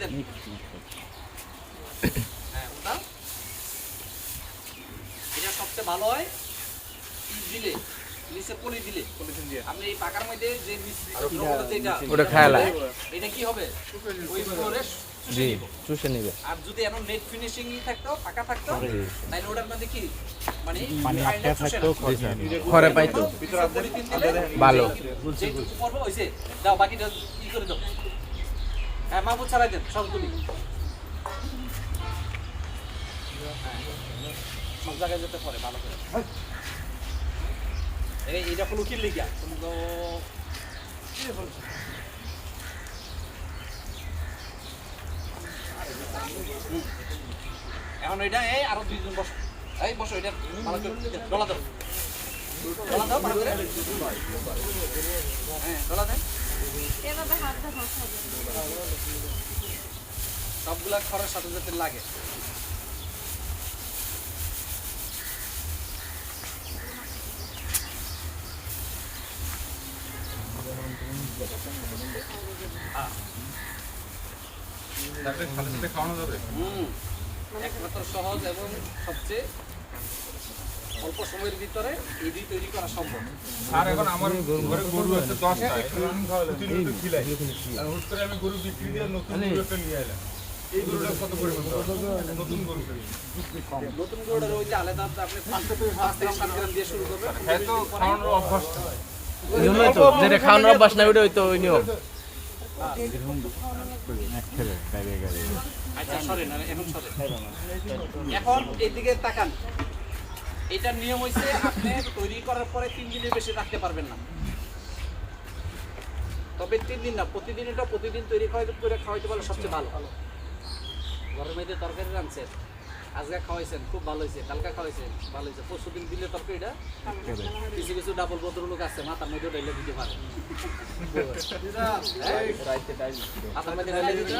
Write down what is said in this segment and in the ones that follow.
দেন হ্যাঁ ওটা এটা সবচেয়ে ভালো হয় দিলে নিচে পলি দিলে আপনি এই পাকার মধ্যে যে মিশ্রিত দ্রবণটা যেটা ওটা খায়ালা। এটা কি হবে ওই ফ্লোরে জি চুষে নিবে আর যদি এখন নেট ফিনিশিং থাকতো পাকা থাকতো তাহলে ওটার মধ্যে কি মানে পানি থাকতো। খরে পাইতো ভালো। যেটুকু হইছে দাও বাকিটা ই করে দাও হ্যাঁ মাহবুব ছাড়াই দেন, সব তুমি সব জায়গায় যেতে পারে, ভালো করে। এই এটা হলো কি লিখা তুমি তো। এখন এটা এই, আরও দুইজন বসো। এই, বসো, এটা ভালো করে। দাও। দাও, ভালো করে। সবগুলা খড়ের সাথে যাতে লাগে। হুম। একমাত্র সহজ এবং সবচেয়ে অল্প সময়ের ভিতরে এই দুই তৈরি করা সম্ভব। আর এখন আমার ঘরে গরু আছে দশটা প্রতিনিয়ত খিলাই। আর হুট করে আমি গরু বিক্রি দিয়ে নতুন গরু একটা নিয়ে এলাম। এই গরুটা কত পরিমাণ নতুন গরু নতুন গরুটার ওই যে আলাদা আপনি পাঁচ থেকে পাঁচ থেকে সাত গ্রাম দিয়ে শুরু করবেন। হ্যাঁ তো খাওয়ানোর অভ্যাস এই জন্যই তো যেটা খাওয়ানোর অভ্যাস না ওইটা হইতো ওই নিয়ম। ছেলে গাড়ি গাড়ি আচ্ছা সরেন এখন সরেন। এখন এইদিকে তাকান। এটার নিয়ম হইছে আপনি তৈরি করার পরে তিন দিনের বেশি রাখতে পারবেন না। তবে তিন দিন না প্রতিদিন এটা প্রতিদিন তৈরি খাওয়াইতে করে খাওয়াইতে পারলে সবচেয়ে ভালো। ঘরের মধ্যে তরকারি রাঁধছেন আজকে খাওয়াইছেন খুব ভালো হয়েছে কালকা খাওয়াইছেন ভালো হয়েছে পরশু দিন দিলে তরকারিটা কিছু কিছু ডাবল বদল লোক আছে মাথার মধ্যে ডাইলে দিতে পারে। মাথার মধ্যে ডাইলে দিতে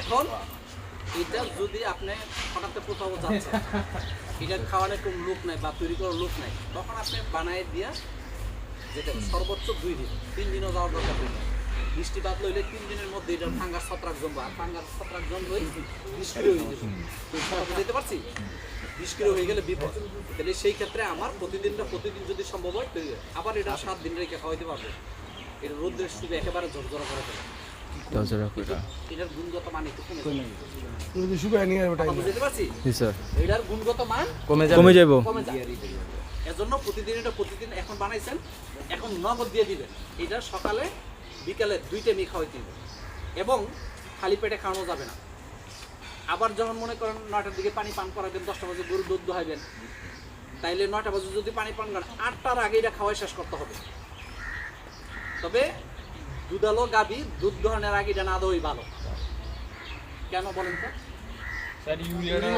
এখন এটা যদি আপনি হঠাৎ কোথাও যাচ্ছেন, এটা খাওয়ানোর কোনো লোক নাই বা তৈরি করার লোক নাই, তখন আপনি বানায় দিয়া যেটা সর্বোচ্চ দুই দিন, তিন দিনও যাওয়ার দরকার হয় বৃষ্টিপাত লইলে তিন দিনের মধ্যে এটা ফাঙ্গাস ছত্রাক জমবে আর ফাঙ্গাস ছত্রাক জমলেই নিষ্ক্রিয় হয়ে কথা দিতে পারছি নিষ্ক্রিয় হয়ে গেলে বিপদ। তাহলে সেই ক্ষেত্রে আমার প্রতিদিনটা প্রতিদিন যদি সম্ভব হয় আবার এটা সাত দিন রেখে খাওয়াইতে পারবে। এটা রোদ্রের সুবে একেবারে ঝরঝরা করে ফেলে। এটার গুণগত মান কমে যাবে। কথা বুঝতে পারছি? জি স্যার। এটার গুণগত মান কমে যাবে। কমে যাব। কমে যায় এজন্য প্রতিদিন এটা প্রতিদিন এখন বানাইছেন এখন নগদ দিয়ে দিবেন। এটা সকালে বিকালে দুই টাইমই খাওয়াইতে দিবেন এবং খালি পেটে খাওয়ানো যাবে না। আবার যখন মনে করেন নয়টার দিকে পানি পান করাবেন দশটা বাজে গরু দুধ দোহাইবেন। তাইলে নয়টা বাজে যদি পানি পান করেন আটটার আগে এটা খাওয়াই শেষ করতে হবে। তবে দুধালো গাবি দুধ ধরনের আগে এটা না দই ভালো। কেন বলেন তো? স্যার ইউরিয়াটা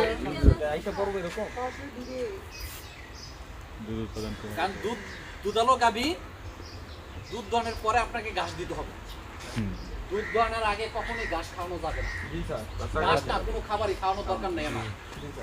দুধ উৎপাদন করে। কারণ দুধ দুধালো গাবি দুধ দহনের পরে আপনাকে ঘাস দিতে হবে। দুধ দহনের আগে কখনোই ঘাস খাওয়ানো যাবে না। ঘাস না কোনো খাবারই খাওয়ানোর দরকার নেই আমার।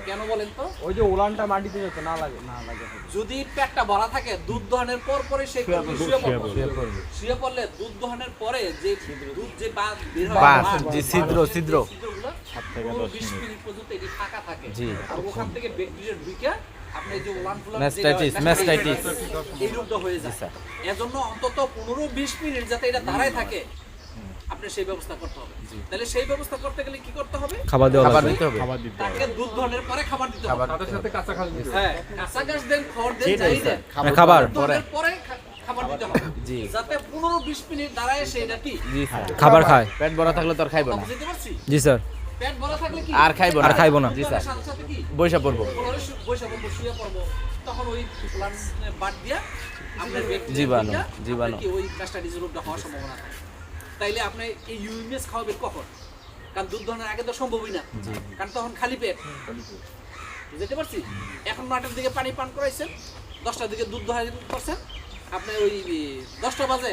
কেন বলেন তো? ওই যে উলানটা মাটিতে যেত না লাগে না লাগে। যদি পেটটা ভরা থাকে দুধ দহনের পর পরে সেই শুয়ে পড়বে শুয়ে পড়লে দুধ দহনের পরে যে দুধ যে বা- বের হয়, যে ছিদ্র, ছিদ্র। ছিদ্রগুলো থেকে দশ মিনিট। মিনিট পর্যন্ত এটি ফাঁকা থাকে। জি। আর ওখান থেকে ব্যাকটেরিয়া ঢুকে আপনি এই যে উলান ফুলান Mastitis, যেটা- mastitis। এই রোগটা হয়ে যায়। এজন্য অন্তত পনেরো বিশ মিনিট যাতে এটা দাঁড়ায় থাকে আপনি সেই ব্যবস্থা করতে হবে। তাহলে সেই ব্যবস্থা করতে গেলে কি করতে হবে? খাবার দেওয়া খাবার দিতে হবে। খাবার দিতে হবে। দুধ ধরনের পরে খাবার দিতে হবে। তাদের সাথে কাঁচা খাল দিচ্ছে হ্যাঁ কাঁচা ঘাস দেন খড় দেন যাই দেন খাবার ধরনের পরে খাবার দিতে হবে। জি। যাতে পনেরো বিশ মিনিট দাঁড়ায় সেটা কি? জি স্যার। খাবার খায়। পেট ভরা থাকলে তো আর খাইবো না। বুঝতে পারছি? জি স্যার। পেট ভরা থাকলে কি? আর খাইবো না। আর খাইবো না। জি স্যার। সাথে সাথে বৈশা পড়ব বৈশা পড়ব, শুয়ে পড়ব, তখন ওই প্লান্ট বাদ দিয়া আপনার জীবাণু, জীবাণু। কি ওই প্যাস্টাইটিস রোগটা হওয়ার সম্ভাবনা থাকে? তাইলে আপনি এই ইউএমএস খাওয়াবেন কখন? কারণ দুধ দহনের আগে তো সম্ভবই না। কারণ তখন খালি পেট। বুঝতে পারছি? এখন নয়টার দিকে পানি পান করাইছেন দশটার দিকে দুধ দহা করছেন। আপনি ওই দশটা বাজে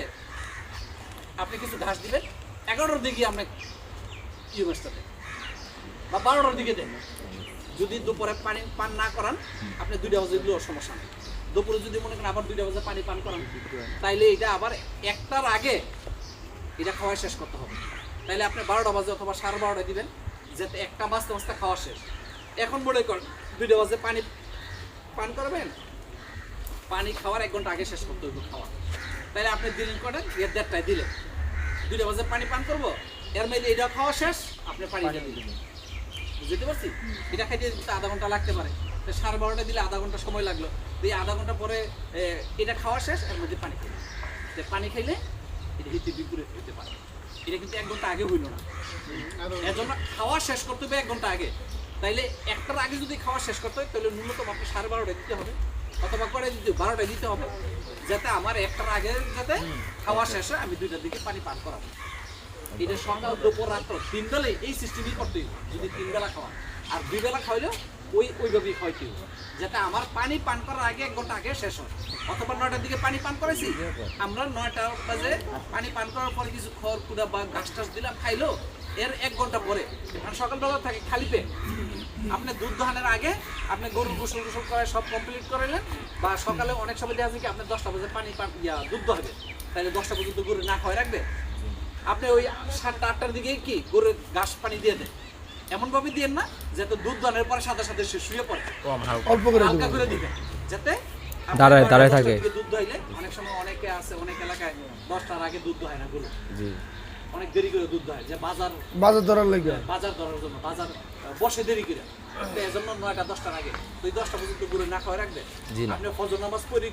আপনি কিছু ঘাস দিবেন এগারোটার দিকে আপনি ইউএমএসটা দেন বা বারোটার দিকে দেন। যদি দুপুরে পানি পান না করান আপনি দুইটা বাজে দিলেও সমস্যা নেই। দুপুরে যদি মনে করেন আবার দুইটা বাজে পানি পান করান তাইলে এটা আবার একটার আগে এটা খাওয়া শেষ করতে হবে। তাইলে আপনি বারোটা বাজে অথবা সাড়ে বারোটা দিবেন যাতে একটা বাজতে বাজতে খাওয়া শেষ। এখন মনে করেন দুইটা বাজে পানি পান করবেন? পানি খাওয়ার এক ঘণ্টা আগে শেষ করতে হবে খাওয়া। তাহলে আপনি দিলেন করেন এর দেড়টায় দিলেন। দুইটা বাজে পানি পান করব এর মধ্যে এটা খাওয়া শেষ আপনি পানিটা দিলেন বুঝতে পারছি? এটা খাইতে আধা ঘণ্টা লাগতে পারে। তো সাড়ে বারোটা দিলে আধা ঘণ্টা সময় লাগল। তো এই আধা ঘণ্টা পরে এটা খাওয়া শেষ এর মধ্যে পানি খাইলে তো পানি খাইলে এটা বিপরীত হতে পারে। এটা কিন্তু এক ঘণ্টা আগে হইল না। এর জন্য খাওয়া শেষ করতে হবে এক ঘণ্টা আগে। তাইলে একটার আগে যদি খাওয়া শেষ করতে হয় তাহলে ন্যূনতম আপনি সাড়ে বারোটায় দিতে হবে, অথবা করে দিতে বারোটায় দিতে হবে, যাতে আমার একটার আগে যাতে খাওয়া শেষ হয়, আমি দুইটার দিকে পানি পান করাবো। এটা সকাল দুপুর রাত্র তিন বেলায় এই সিস্টেমই করতে হইব, যদি তিন বেলা খাওয়া। আর দুই বেলা খাওয়াইলেও ওই ওইভাবেই খাওয়াইতে হইব, যাতে আমার পানি পান করার আগে এক ঘণ্টা আগে শেষ হয়। অথবা নয়টার দিকে পানি পান করেছি আমরা নয়টা বাজে পানি পান করার পরে কিছু খড় কুড়া বা ঘাস টাস দিলাম খাইলো। এর এক ঘণ্টা পরে। কারণ সকালবেলা থাকে খালি পেট। আপনি দুধ দোহানের আগে আপনি গরুর গোসল গোসল করে সব কমপ্লিট করাইলেন বা সকালে অনেক সময় দেখা যায় কি আপনি দশটা বাজে পানি পান ইয়া দুধ দোহাবে তাহলে দশটা পর্যন্ত গরু না খাওয়াই রাখবে। আপনি ওই সাতটা আটটার দিকে কি গরুর ঘাস পানি দিয়ে দেন। এমন ভাবে দিয়েন না যাতে দুধ দানের পরে সাথে সাথে সে শুয়ে পড়ে। হালকা। অল্প করে হালকা দেবো। করে দিবেন যাতে দাঁড়ায়- দাঁড়ায় থাকে। দুধ দইলে অনেক সময় অনেকে আছে অনেক এলাকায় দশটার আগে দুধ দোহায় না গরু। জি। অনেক দেরি করে দুধ দোহায় যে বাজার বাজার ধরার লাগে। বাজার ধরার জন্য বাজার বসে দেরি করে। এজন্য নয়টা দশটার আগে। তুই দশটা পর্যন্ত গরু না খাওয়া রাখবে? জি না। আপনি ফজর নামাজ পড়ি